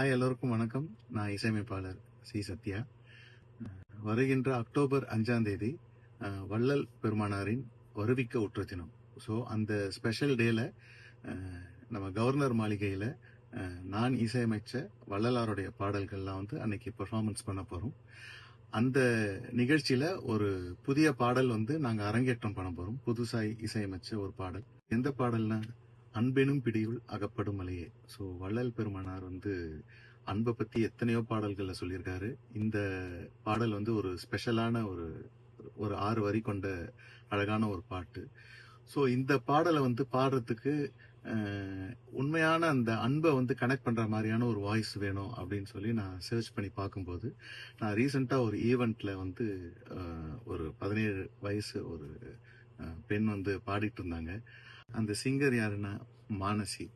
Hi எல்லோருக்கும் வணக்கம். நான் இசையமைப்பாளர் சி. சத்யா. வருகின்ற அக்டோபர் அஞ்சாம் தேதி வள்ளல் பெருமானாரின் வருவிக்க உற்ற தினம். ஸோ அந்த ஸ்பெஷல் டேல நம்ம கவர்னர் மாளிகையில் நான் இசையமைச்ச வள்ளலாருடைய பாடல்கள்லாம் வந்து அன்னைக்கு பெர்ஃபார்மன்ஸ் பண்ண போகிறோம் அந்த நிகழ்ச்சியில் ஒரு புதிய பாடல் வந்து நாங்கள் அரங்கேற்றம் பண்ண போகிறோம் புதுசாய் இசையமைச்ச ஒரு பாடல். எந்த பாடல்னா அன்பெனும் பிடியுள் அகப்படும் மலையே ஸோ வள்ளல் பெருமானார் வந்து அன்பை பற்றி எத்தனையோ பாடல்களை சொல்லியிருக்காரு. இந்த பாடல் வந்து ஒரு ஸ்பெஷலான ஒரு ஒரு ஆறு வரி கொண்ட அழகான ஒரு பாட்டு. ஸோ இந்த பாடலை வந்து பாடுறதுக்கு உண்மையான அந்த அன்பை வந்து கனெக்ட் பண்ற மாதிரியான ஒரு வாய்ஸ் வேணும் அப்படின்னு சொல்லி நான் சர்ச் பண்ணி பார்க்கும்போது நான் ரீசெண்டாக ஒரு ஈவெண்ட்ல வந்து ஒரு பதினேழு வயசு ஒரு பெண் வந்து பாடிட்டு இருந்தாங்க. அந்த சிங்கர் யாருன்னா மானசி.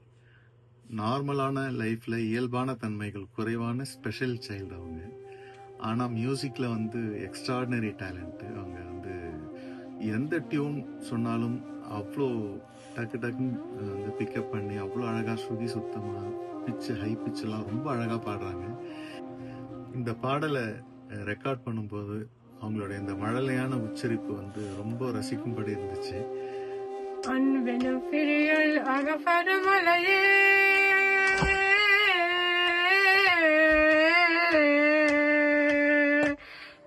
நார்மலான லைஃப்பில் இயல்பான தன்மைகள் குறைவான ஸ்பெஷல் சைல்டு அவங்க. ஆனால் மியூசிக்கில் வந்து எக்ஸ்ட்ராடினரி டேலண்ட்டு அவங்க வந்து எந்த டியூன் சொன்னாலும் அவ்வளோ டக்கு டக்குன்னு வந்து பிக்கப் பண்ணி அவ்வளோ அழகாக ஸ்ருதி சுத்தமாக பிச்சு ஹை பிச்செல்லாம் ரொம்ப அழகாக பாடுறாங்க. இந்த பாடலை ரெக்கார்ட் பண்ணும்போது அவங்களோட இந்த மழலையான உச்சரிப்பு வந்து ரொம்ப ரசிக்கும்படி இருந்துச்சு. அன்பெனும் பிரியல் அகப்படும் மலையே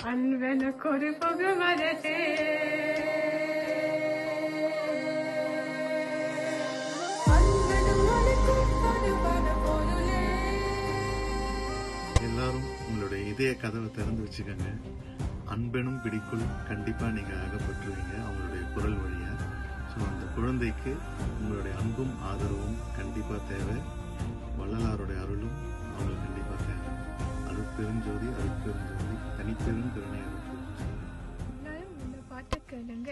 அன்பெனு கொரு புகு எல்லாரும் உங்களுடைய இதய கதவை திறந்து வச்சுக்கோங்க. அன்பெனும் பிடிக்குள் கண்டிப்பா நீங்க அகப்பட்டுருவீங்க. அவங்களுடைய குரல் வழியா. ஸோ அந்த குழந்தைக்கு உங்களுடைய அன்பும் ஆதரவும் கண்டிப்பா தேவை. வள்ளலாருடைய அருளும் அவங்களுக்கு கண்டிப்பா தேவை. அருட்பெருஞ்சோதி அருட்பெருஞ்சோதி தனிப்பெரும் கருணை அருட்பெருஞ்சோதி எல்லாரும் இந்த பாட்டு கேளுங்க.